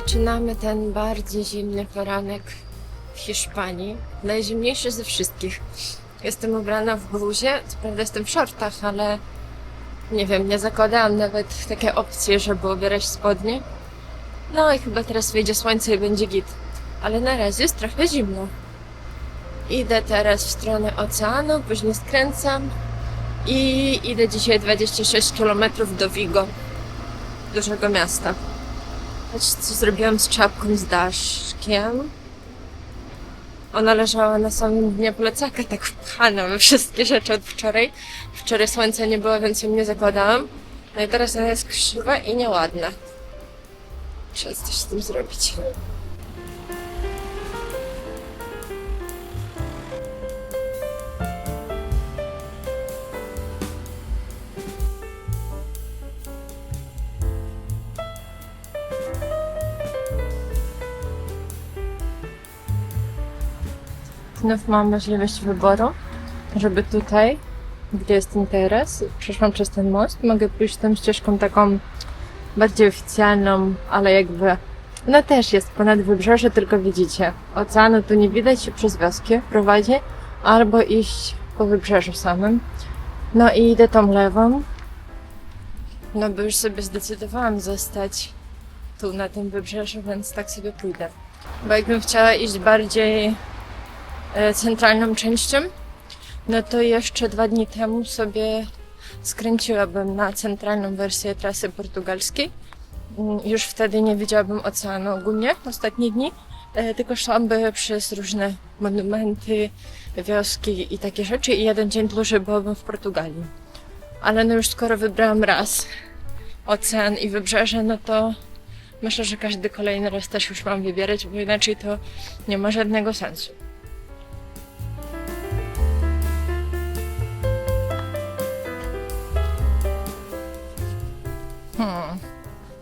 Zaczynamy ten bardzo zimny poranek w Hiszpanii. Najzimniejszy ze wszystkich. Jestem ubrana w bluzie, co prawda jestem w shortach, ale nie wiem, nie zakładałam nawet takie opcje, żeby ubierać spodnie. No i chyba teraz wyjdzie słońce i będzie git. Ale na razie jest trochę zimno. Idę teraz w stronę oceanu, później skręcam i idę dzisiaj 26 km do Vigo, dużego miasta. Patrzcie, co zrobiłam z czapką z daszkiem. Ona leżała na samym dnie plecaka, tak wpchana we wszystkie rzeczy od wczoraj. Wczoraj słońca nie było, więc ją nie zakładałam. No i teraz ona jest krzywa i nieładna. Trzeba coś z tym zrobić. Znów mam możliwość wyboru, żeby tutaj, gdzie jest ten teraz, przeszłam przez ten most, mogę pójść tą ścieżką taką bardziej oficjalną, ale jakby ona też jest ponad wybrzeże, tylko widzicie, oceanu tu nie widać przez wioskę prowadzi, albo iść po wybrzeżu samym. No i idę tą lewą, no bo już sobie zdecydowałam zostać tu na tym wybrzeżu, więc tak sobie pójdę. Bo jakbym chciała iść bardziej centralną częścią, no to jeszcze dwa dni temu sobie skręciłabym na centralną wersję trasy portugalskiej. Mm, Już wtedy nie widziałabym oceanu ogólnie ostatnie dni, e, tylko szłabym przez różne monumenty, wioski i takie rzeczy i jeden dzień dłużej byłabym w Portugalii. Ale no już skoro wybrałam raz ocean i wybrzeże, no to myślę, że każdy kolejny raz też już mam wybierać, bo inaczej to nie ma żadnego sensu.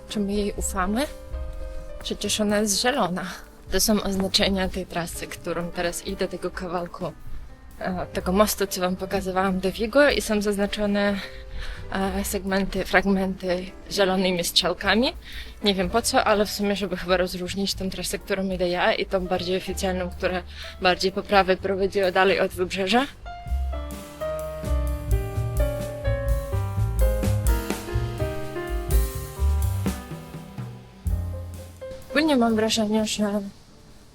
Czy my jej ufamy? Przecież ona jest zielona. To są oznaczenia tej trasy, którą teraz idę, tego kawałku, e, tego mostu, co wam pokazywałam do Vigo i są zaznaczone e, segmenty, fragmenty zielonymi strzałkami. Nie wiem po co, ale w sumie, żeby chyba rozróżnić tą trasę, którą idę ja i tą bardziej oficjalną, która bardziej po prawej prowadziła dalej od wybrzeża. Ogólnie mam wrażenie, że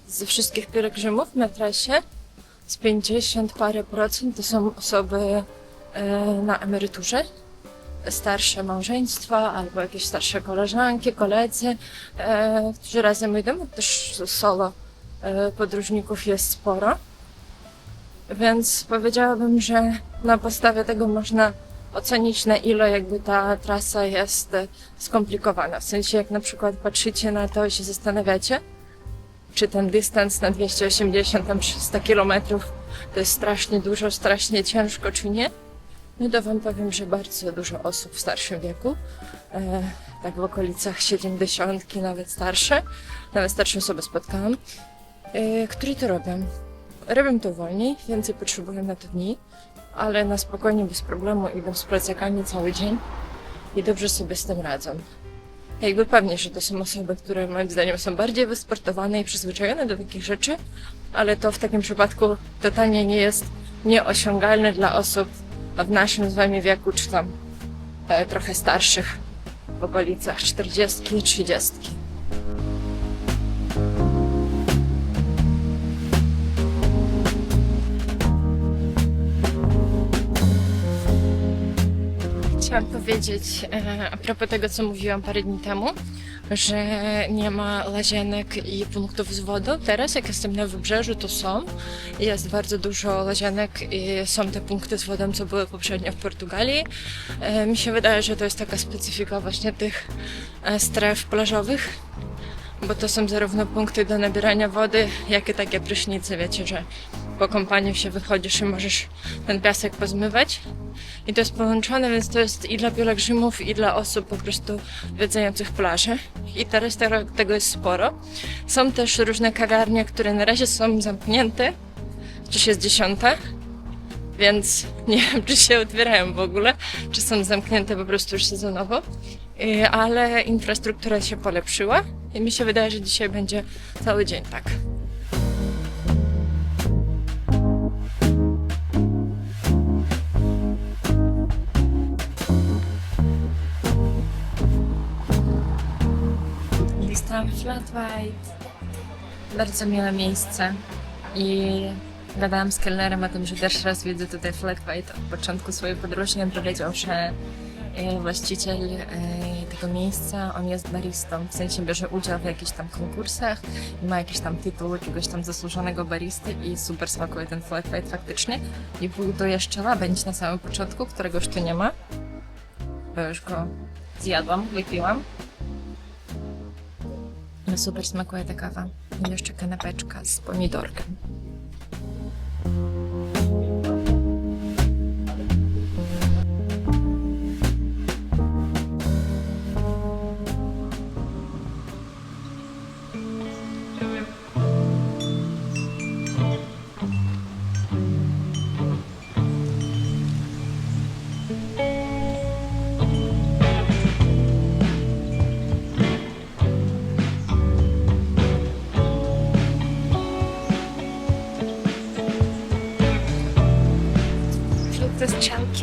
ze wszystkich pielgrzymów na trasie z 50 parę procent to są osoby e, na emeryturze, starsze małżeństwa albo jakieś starsze koleżanki, koledzy, e, którzy razem idą, też solo e, podróżników jest sporo. Więc powiedziałabym, że na podstawie tego można ocenić, na ile jakby ta trasa jest e, skomplikowana. W sensie, jak na przykład patrzycie na to i się zastanawiacie, czy ten dystans na 280, tam 300 kilometrów to jest strasznie dużo, strasznie ciężko, czy nie? No to wam powiem, że bardzo dużo osób w starszym wieku, e, tak w okolicach 70, nawet starsze, nawet starsze osoby spotkałam, e, które to robią. Robią to wolniej, więcej potrzebują na to dni, ale na spokojnie, bez problemu idą z plecakami cały dzień i dobrze sobie z tym radzą. Jakby pewnie, że to są osoby, które moim zdaniem są bardziej wysportowane i przyzwyczajone do takich rzeczy, ale to w takim przypadku totalnie nie jest nieosiągalne dla osób w naszym z wami wieku, czy tam e, trochę starszych, w okolicach 40, Chciałam powiedzieć e, a propos tego, co mówiłam parę dni temu, że nie ma łazienek i punktów z wodą. Teraz, jak jestem na wybrzeżu, to są. Jest bardzo dużo łazienek i są te punkty z wodą, co były poprzednio w Portugalii. E, Mi się wydaje, że to jest taka specyfika właśnie tych e, stref plażowych, bo to są zarówno punkty do nabierania wody, jak i takie prysznice, wiecie, że po kąpaniu się wychodzisz i możesz ten piasek pozmywać. I to jest połączone, więc to jest i dla pielgrzymów, i dla osób po prostu zwiedzających plaże. I teraz tego, jest sporo. Są też różne kawiarnie, które na razie są zamknięte, chociaż jest dziesiąta, więc nie wiem, czy się otwierają w ogóle, czy są zamknięte po prostu już sezonowo. Y, Ale infrastruktura się polepszyła I mi się wydaje, że dzisiaj będzie cały dzień tak. Flat White. Bardzo miłe miejsce. I gadałam z kelnerem o tym, że pierwszy raz widzę tutaj Flat White od początku swojej podróży. On powiedział, że e, właściciel e, tego miejsca, on jest baristą, w sensie bierze udział w jakichś tam konkursach i ma jakiś tam tytuł jakiegoś tam zasłużonego baristy i super smakuje ten Flat White faktycznie. I był to jeszcze łabędź na samym początku, którego już tu nie ma, bo już go zjadłam, wypiłam. Super smakuje ta kawa. I jeszcze kanapeczka z pomidorkiem.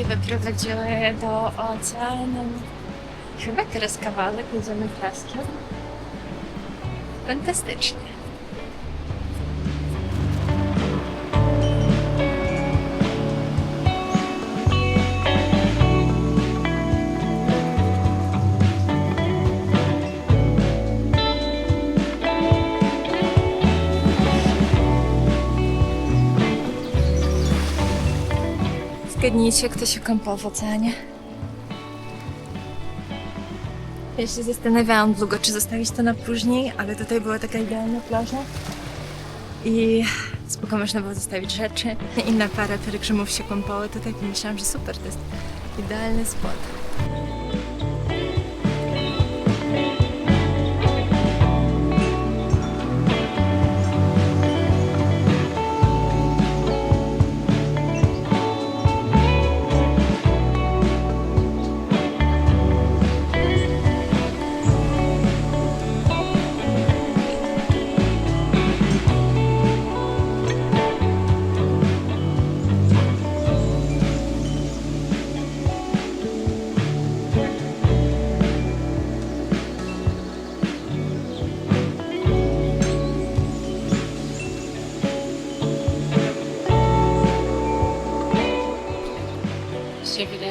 Strzałki wyprowadziły do oceanu. Chyba teraz kawałek jedziemy piaskiem. Fantastycznie. Zgadnijcie, kto się kąpał w oceanie. Ja się zastanawiałam długo, czy zostawić to na później, ale tutaj była taka idealna plaża. I spoko można było zostawić rzeczy. Inna para pielgrzymów się kąpały tutaj i myślałam, że super, to jest idealny spot.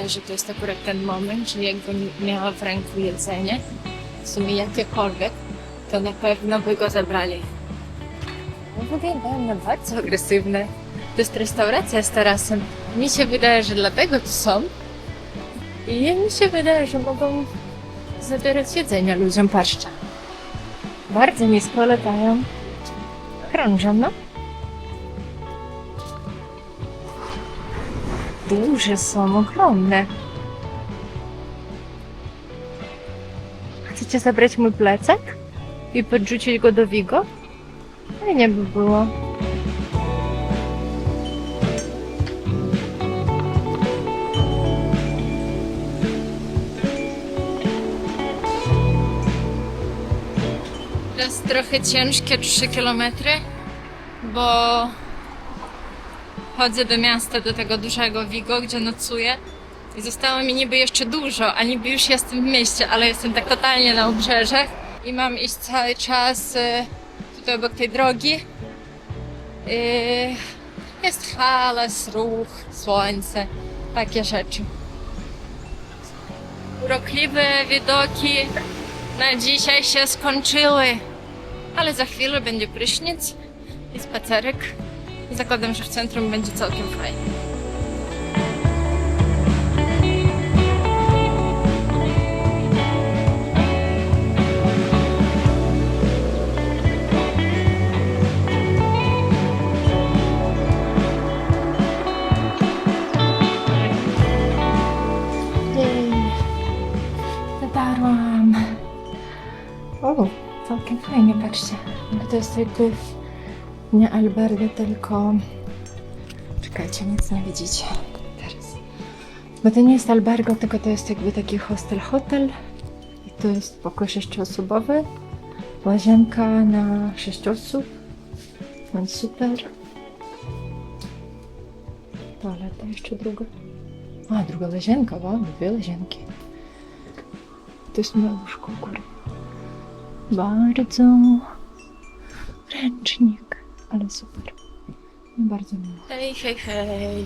Że to jest akurat ten moment, że jakbym miała w ręku jedzenie, w sumie jakiekolwiek, to na pewno by go zabrali. No wyglądają na bardzo agresywne. To jest restauracja z tarasem. Mi się wydaje, że dlatego tu są. I mi się wydaje, że mogą zabierać jedzenie ludziom. Patrzcie. Bardzo nisko latają. Krążą, no. Duże są, ogromne. Chcecie zabrać mój plecak i podrzucić go do Vigo? Fajnie by było. Teraz trochę ciężkie 3 kilometry, bo chodzę do miasta, do tego dużego Vigo, gdzie nocuję. I zostało mi niby jeszcze dużo, a niby już jestem w mieście, ale jestem tak totalnie na obrzeżach i mam iść cały czas y, tutaj obok tej drogi. Y, jest hałas, ruch, słońce, takie rzeczy. Urokliwe widoki na dzisiaj się skończyły, ale za chwilę będzie prysznic i spacerek. I zakładam, że w centrum będzie całkiem fajnie. Jej, dotarłam. O, całkiem fajnie, patrzcie. To jest jakby nie alberga, tylko... Czekajcie, nic nie widzicie teraz. Bo to nie jest albergo, tylko to jest jakby taki hostel, hotel. I to jest pokój sześcioosobowy. Łazienka na 6 osób. Więc super. Toaleta jeszcze druga. A, druga łazienka, wow, dwie łazienki. To jest moje łóżko góry. Bardzo ręcznik, ale super. Bardzo miło. Hej, hej, hej.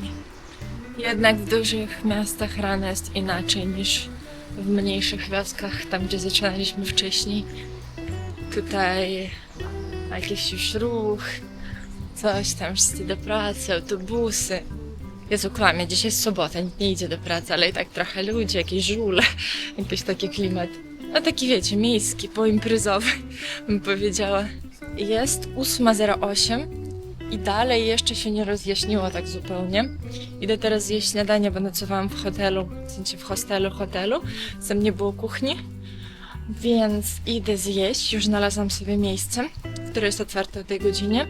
Jednak w dużych miastach rano jest inaczej niż w mniejszych wioskach, tam gdzie zaczynaliśmy wcześniej. Tutaj jakiś już ruch, coś tam, wszyscy do pracy, autobusy. Jezu, kłamie, dzisiaj jest sobota, nikt nie idzie do pracy, ale i tak trochę ludzi, jakieś żule, jakiś taki klimat. No taki wiecie, miejski, poimprezowy, bym powiedziała. Jest 8.08 i dalej jeszcze się nie rozjaśniło tak zupełnie. Idę teraz zjeść śniadanie, bo nocowałam w hotelu, w sensie w hostelu, hotelu. Tam nie było kuchni, więc idę zjeść. Już znalazłam sobie miejsce, które jest otwarte o tej godzinie.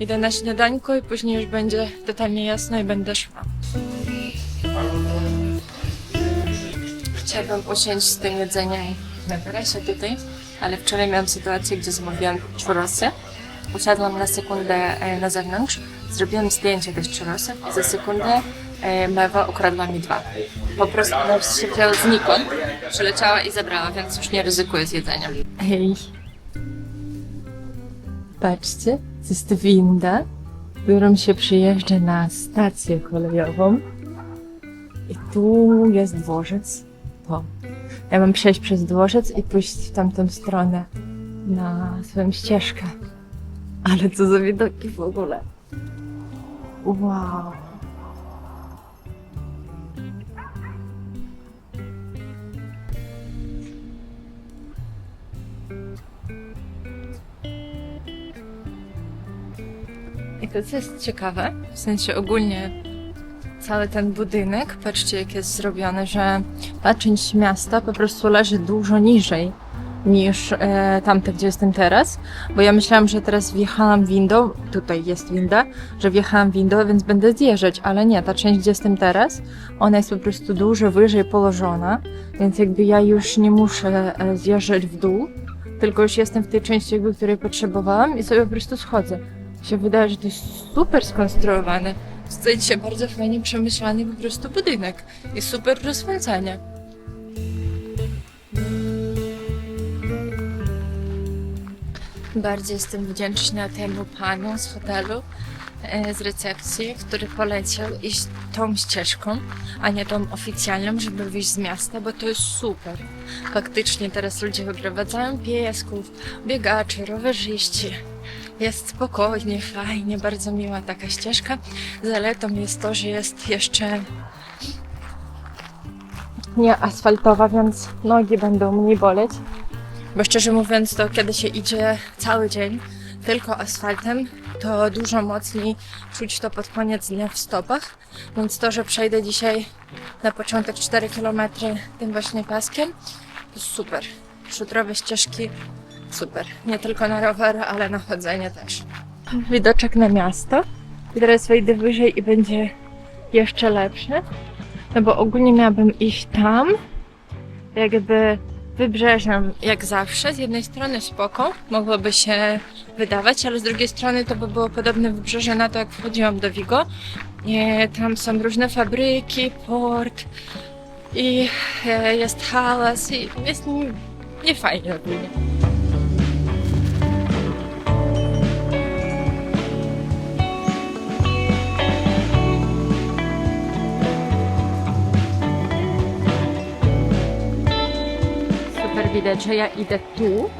Idę na śniadanko i później już będzie totalnie jasno i będę szła. Chciałabym usiąść z tym jedzeniem na tarasie tutaj, ale wczoraj miałam sytuację, gdzie zamówiłam churrosy. Usiadłam na sekundę e, na zewnątrz, zrobiłam zdjęcie tych churrosów i za sekundę e, mewa ukradła mi dwa. Po prostu ona się wzięła znikąd, przyleciała i zabrała, więc już nie ryzykuję z jedzeniem. Hej. Patrzcie, to jest winda, którą się przyjeżdża na stację kolejową. I tu jest dworzec. Ja mam przejść przez dworzec i pójść w tamtą stronę na swoją ścieżkę. Ale co za widoki w ogóle. Wow. I to co jest ciekawe, w sensie ogólnie cały ten budynek, patrzcie jak jest zrobiony, że ta część miasta po prostu leży dużo niżej niż e, tamte, gdzie jestem teraz, bo ja myślałam, że teraz wjechałam windą, tutaj jest winda, że wjechałam windą, więc będę zjeżdżać, ale nie, ta część, gdzie jestem teraz, ona jest po prostu dużo wyżej położona, więc jakby ja już nie muszę e, zjeżdżać w dół, tylko już jestem w tej części, jakby, której potrzebowałam i sobie po prostu schodzę. Mi się wydaje, że to jest super skonstruowane. Się bardzo fajnie przemyślany po prostu budynek i super rozwiązanie. Bardzo jestem wdzięczna temu panu z hotelu, e, z recepcji, który polecił iść tą ścieżką, a nie tą oficjalną, żeby wyjść z miasta, bo to jest super. Faktycznie teraz ludzie wyprowadzają piesków, biegaczy, rowerzyści. Jest spokojnie, fajnie, bardzo miła taka ścieżka. Zaletą jest to, że jest jeszcze nie asfaltowa, więc nogi będą mniej boleć. Bo szczerze mówiąc, to kiedy się idzie cały dzień tylko asfaltem, to dużo mocniej czuć to pod koniec dnia w stopach. Więc to, że przejdę dzisiaj na początek 4 km tym właśnie paskiem, to super. Szutrowe ścieżki, super. Nie tylko na rower, ale na chodzenie też. Widoczek na miasto. I teraz wejdę wyżej i będzie jeszcze lepsze. No bo ogólnie miałabym iść tam, jakby wybrzeżem jak zawsze. Z jednej strony spoko, mogłoby się wydawać, ale z drugiej strony to by było podobne wybrzeże na to, jak wchodziłam do Vigo. Nie, tam są różne fabryki, port i e, jest hałas i jest niefajnie ogólnie. Widać, że ja idę tu,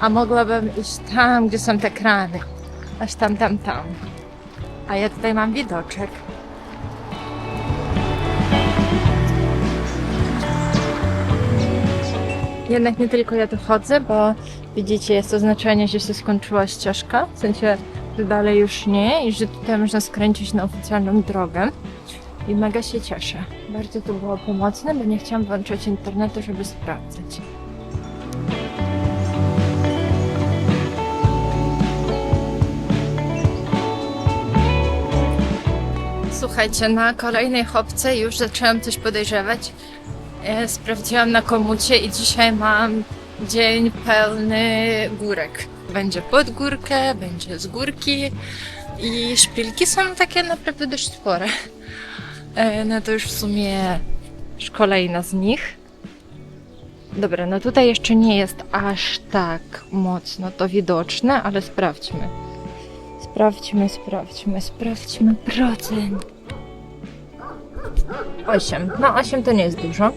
a mogłabym iść tam, gdzie są te krany. Aż tam, tam, tam. A ja tutaj mam widoczek. Jednak nie tylko ja tu chodzę, bo widzicie, jest oznaczenie, że się skończyła ścieżka. W sensie, że dalej już nie i że tutaj można skręcić na oficjalną drogę. I mega się cieszę. Bardzo to było pomocne, bo nie chciałam włączyć internetu, żeby sprawdzać. Słuchajcie, na kolejnej chopce już zaczęłam coś podejrzewać. E, Sprawdziłam na komucie i dzisiaj mam dzień pełny górek. Będzie pod górkę, będzie z górki i szpilki są takie naprawdę dość spore. E, No to już w sumie kolejna z nich. Dobra, no tutaj jeszcze nie jest aż tak mocno to widoczne, ale sprawdźmy. Sprawdźmy, sprawdźmy, sprawdźmy procent. 8. No 8 to nie jest dużo,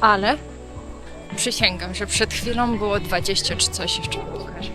ale przysięgam, że przed chwilą było 20 czy coś jeszcze pokażę.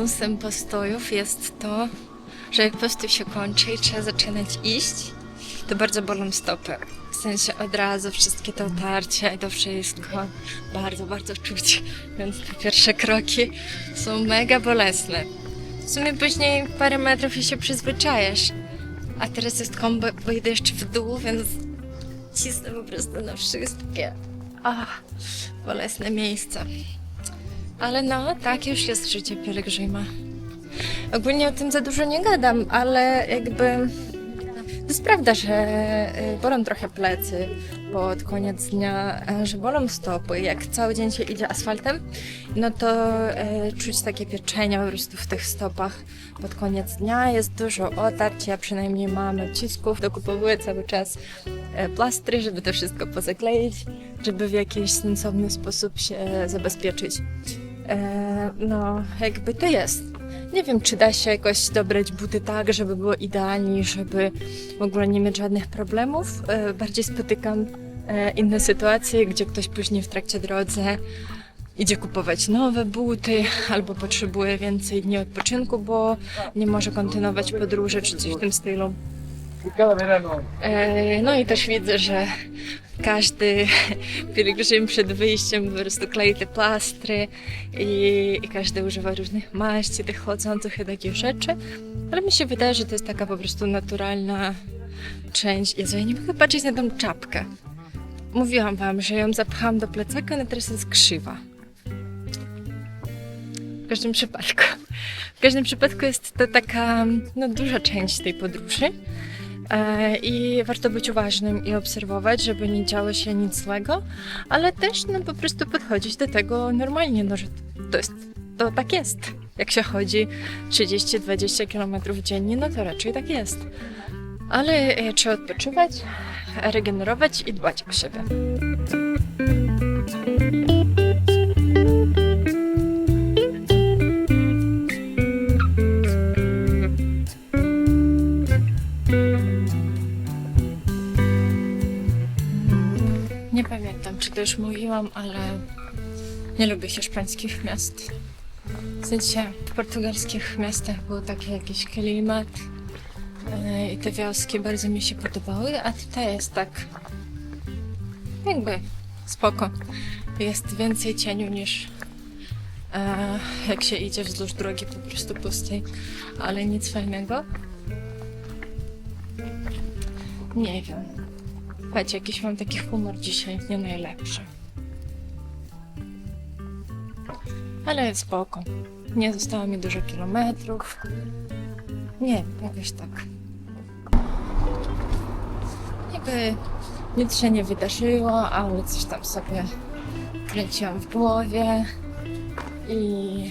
Minusem postojów jest to, że jak postój się kończy i trzeba zaczynać iść, to bardzo bolą stopy. W sensie od razu wszystkie te otarcia i to wszystko bardzo, bardzo czuć. Więc te pierwsze kroki są mega bolesne. W sumie później parę metrów i się przyzwyczajasz. A teraz jest kombo, bo idę jeszcze w dół, więc cisnę po prostu na wszystkie. Ach, bolesne miejsca. Ale no, tak już jest życie pielgrzyma. Ogólnie o tym za dużo nie gadam, ale jakby to jest prawda, że y, bolą trochę plecy pod koniec dnia, że bolą stopy. Jak cały dzień się idzie asfaltem, no to e, czuć takie pieczenie po prostu w tych stopach pod koniec dnia. Jest dużo otarć, ja przynajmniej mam odcisków, dokupowuję cały czas e, plastry, żeby to wszystko pozakleić, żeby w jakiś sensowny sposób się zabezpieczyć. E, no, jakby to jest. Nie wiem, czy da się jakoś dobrać buty tak, żeby było idealnie, żeby w ogóle nie mieć żadnych problemów. E, bardziej spotykam e, inne sytuacje, gdzie ktoś później w trakcie drodze idzie kupować nowe buty albo potrzebuje więcej dni odpoczynku, bo nie może kontynuować podróży czy coś w tym stylu. No i też widzę, że każdy pielgrzym przed wyjściem po prostu klei te plastry i, i każdy używa różnych maści, tych chodzących i takich rzeczy. Ale mi się wydaje, że to jest taka po prostu naturalna część. Jezu, ja nie mogę patrzeć na tą czapkę. Mówiłam wam, że ją zapchałam do plecaka, ale teraz jest krzywa. W każdym przypadku. W każdym przypadku jest to taka no, duża część tej podróży. E, I warto być uważnym i obserwować, żeby nie działo się nic złego, ale też no, po prostu podchodzić do tego normalnie, no, że to, jest, to tak jest. Jak się chodzi 30-20 km dziennie, no to raczej tak jest. Ale e, trzeba odpoczywać, regenerować i dbać o siebie. To już mówiłam, ale nie lubię hiszpańskich miast. W sensie w portugalskich miastach był taki jakiś klimat e, i te wioski bardzo mi się podobały, a tutaj jest tak jakby spoko. Jest więcej cieniu niż e, jak się idzie wzdłuż drogi po prostu pustej, ale nic fajnego. Nie wiem. Patrz, jakiś mam taki humor dzisiaj, nie najlepszy. Ale spoko. Nie zostało mi dużo kilometrów. Nie jakoś tak. Jakby nic się nie wydarzyło, ale coś tam sobie kręciłam w głowie i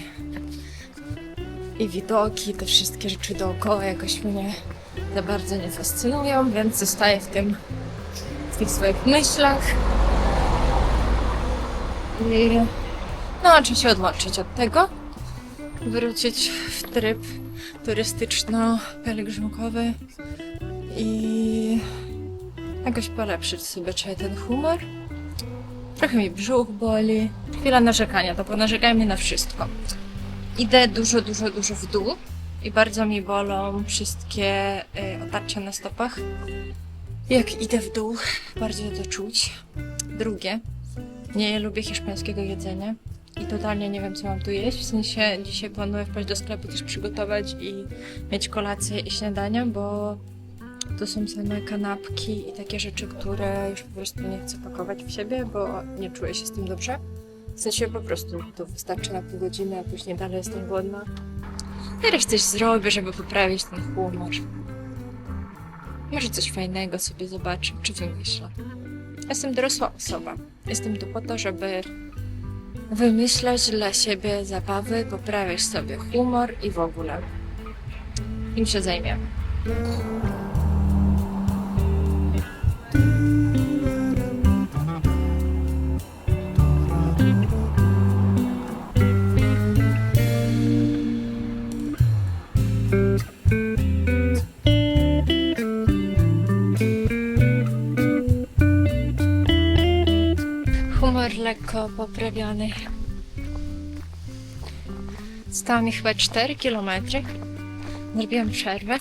i widoki, te wszystkie rzeczy dookoła jakoś mnie za bardzo nie fascynują, więc zostaję w tym w tych swoich myślach. I no, się odłączyć od tego, wrócić w tryb turystyczno-pielgrzymkowy i jakoś polepszyć sobie trzeba ten humor. Trochę mi brzuch boli. Chwila narzekania, to ponarzekajmy na wszystko. idę dużo, dużo, dużo w dół i bardzo mi bolą wszystkie y, otarcia na stopach. Jak idę w dół, bardzo to czuć. Drugie, nie lubię hiszpańskiego jedzenia i totalnie nie wiem, co mam tu jeść. W sensie dzisiaj planuję wpaść do sklepu też przygotować i mieć kolację i śniadania, bo to są same kanapki i takie rzeczy, które już po prostu nie chcę pakować w siebie, bo nie czuję się z tym dobrze. W sensie po prostu to wystarczy na pół godziny, a później dalej jestem głodna. Teraz coś zrobię, żeby poprawić ten humor. Może coś fajnego sobie zobaczę, czy wymyślę. Jestem dorosła osoba. Jestem tu po to, żeby wymyślać dla siebie zabawy, poprawiać sobie humor i w ogóle. Im się zajmiemy. Humor lekko poprawiony. Stało mi chyba 4 km. Zrobiłam przerwę.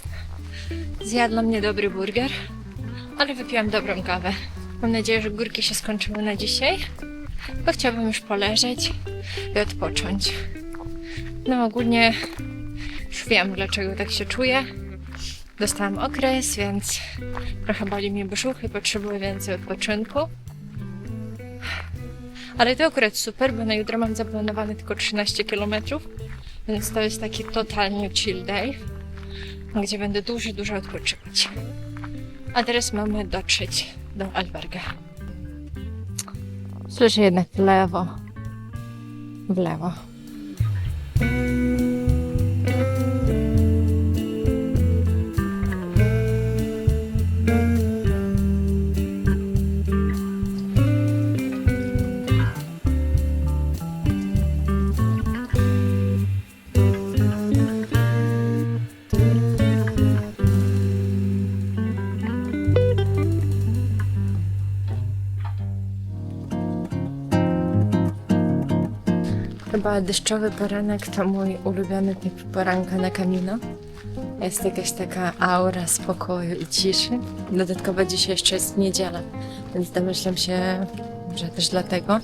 Zjadłam niedobry burger, ale wypiłam dobrą kawę. Mam nadzieję, że górki się skończyły na dzisiaj, bo chciałabym już poleżeć i odpocząć. No ogólnie już wiem, dlaczego tak się czuję. Dostałam okres, więc trochę boli mnie brzuch i potrzebuję więcej odpoczynku. Ale to akurat super, bo na jutro mam zaplanowane tylko 13 km, więc to jest taki totalnie chill day, gdzie będę dużo, dużo odpoczywać. A teraz mamy dotrzeć do alberga. Słyszę jednak w lewo. W lewo. Chyba deszczowy poranek to mój ulubiony typ poranka na Camino. Jest jakaś taka aura spokoju i ciszy. Dodatkowo dzisiaj jeszcze jest niedziela, więc domyślam się, że też dlatego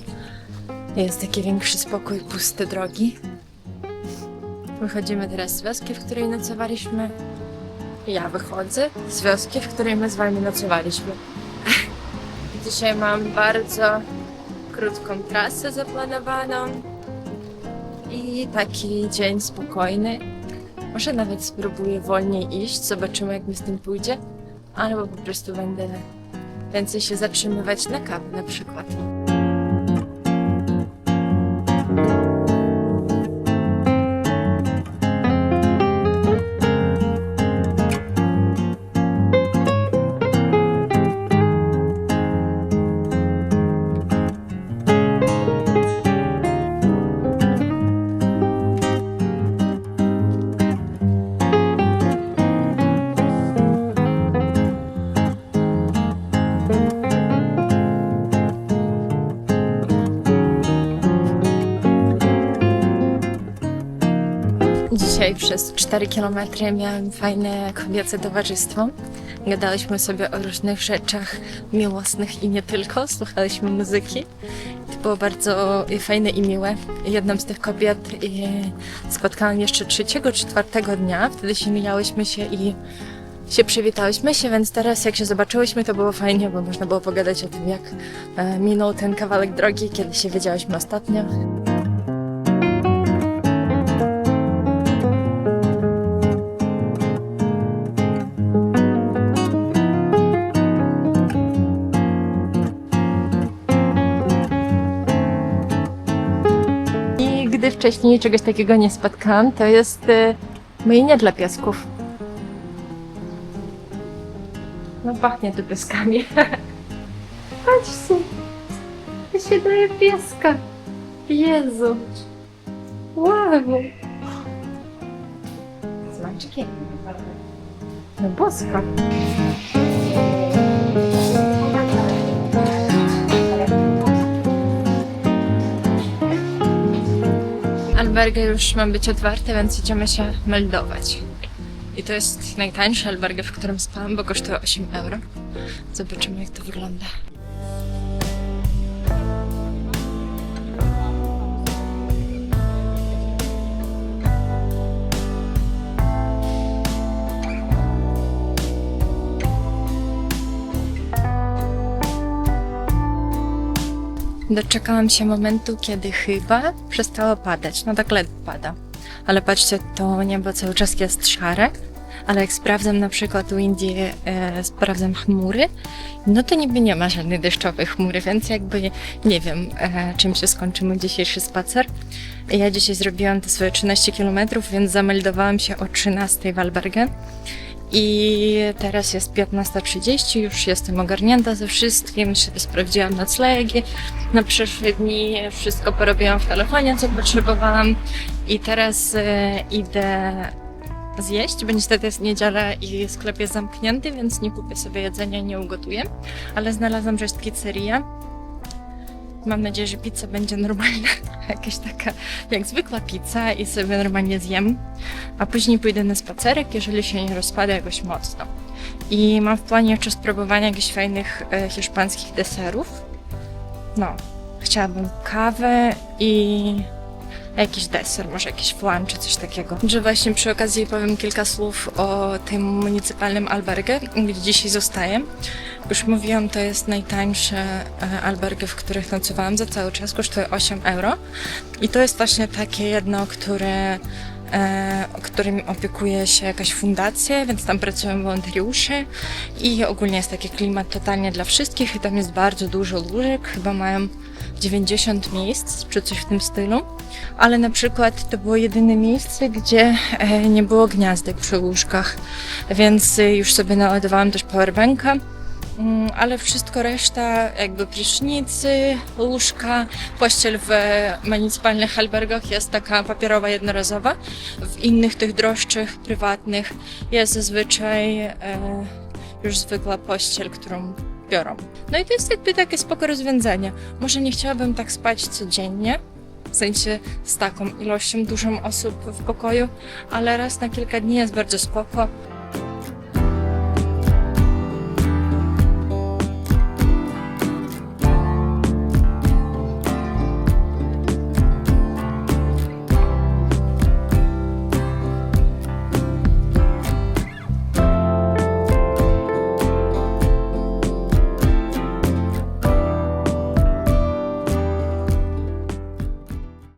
jest taki większy spokój, puste drogi. Wychodzimy teraz z wioski, w której nocowaliśmy. Ja wychodzę z wioski, w której my z wami nocowaliśmy. Dzisiaj mam bardzo krótką trasę zaplanowaną i taki dzień spokojny. Może nawet spróbuję wolniej iść, zobaczymy jak mi z tym pójdzie, albo po prostu będę więcej się zatrzymywać na kawę na przykład. Dzisiaj przez 4 km miałam fajne kobiece towarzystwo. Gadałyśmy sobie o różnych rzeczach miłosnych i nie tylko. Słuchaliśmy muzyki. To było bardzo fajne i miłe. Jedną z tych kobiet e, spotkałam jeszcze trzeciego czy czwartego dnia. Wtedy się mijałyśmy się i się przywitałyśmy się, więc teraz jak się zobaczyłyśmy, to było fajnie, bo można było pogadać o tym, jak e, minął ten kawałek drogi, kiedy się wiedziałyśmy ostatnio. I gdy wcześniej czegoś takiego nie spotkałam, to jest y, myjnie dla piesków. No pachnie tu pieskami. Patrzcie, to się daje pieska. Jezu. Wow. Smaczki. No boska. Albo albergę już ma być otwarte, więc idziemy się meldować. I to jest najtańszy albergę, w którym spałam, bo kosztuje 8 euro. Zobaczymy, jak to wygląda. Doczekałam się momentu, kiedy chyba przestało padać. No tak ledwo pada. Ale patrzcie, to niebo cały czas jest szare. Ale jak sprawdzam na przykład u Indii, e, sprawdzam chmury, no to niby nie ma żadnej deszczowej chmury, więc jakby nie wiem, e, czym się skończy mój dzisiejszy spacer. Ja dzisiaj zrobiłam te swoje 13 km, więc zameldowałam się o 13 w Albergen. I teraz jest 15.30, już jestem ogarnięta ze wszystkim, sobie sprawdziłam noclegi na przyszłe dni, wszystko porobiłam w telefonie, co potrzebowałam. I teraz e, idę zjeść, bo niestety jest niedziela i sklep jest zamknięty, więc nie kupię sobie jedzenia, nie ugotuję, ale znalazłam, że jest. Mam nadzieję, że pizza będzie normalna, jakaś taka jak zwykła pizza i sobie normalnie zjem, a później pójdę na spacerek, jeżeli się nie rozpada jakoś mocno. I mam w planie jeszcze spróbowania jakichś fajnych e, hiszpańskich deserów. No, chciałabym kawę i jakiś deser, może jakiś flan czy coś takiego. Że właśnie przy okazji powiem kilka słów o tym municypalnym albergę, gdzie dzisiaj zostaję. Już mówiłam, to jest najtańsze e, albergy, w których nocowałam za cały czas, kosztuje 8 euro. I to jest właśnie takie jedno, które e, którym opiekuje się jakaś fundacja, więc tam pracują wolontariusze i ogólnie jest taki klimat totalnie dla wszystkich i tam jest bardzo dużo łóżek, chyba mają 90 miejsc czy coś w tym stylu, ale na przykład to było jedyne miejsce, gdzie e, nie było gniazdek przy łóżkach, więc już sobie naładowałam też powerbanka. Mm, Ale wszystko reszta, jakby prysznicy, łóżka, pościel w municypalnych albergach jest taka papierowa, jednorazowa. W innych tych droższych, prywatnych jest zazwyczaj e, już zwykła pościel, którą biorą. No i to jest jakby takie spoko rozwiązanie. Może nie chciałabym tak spać codziennie, w sensie z taką ilością dużą osób w pokoju, ale raz na kilka dni jest bardzo spoko.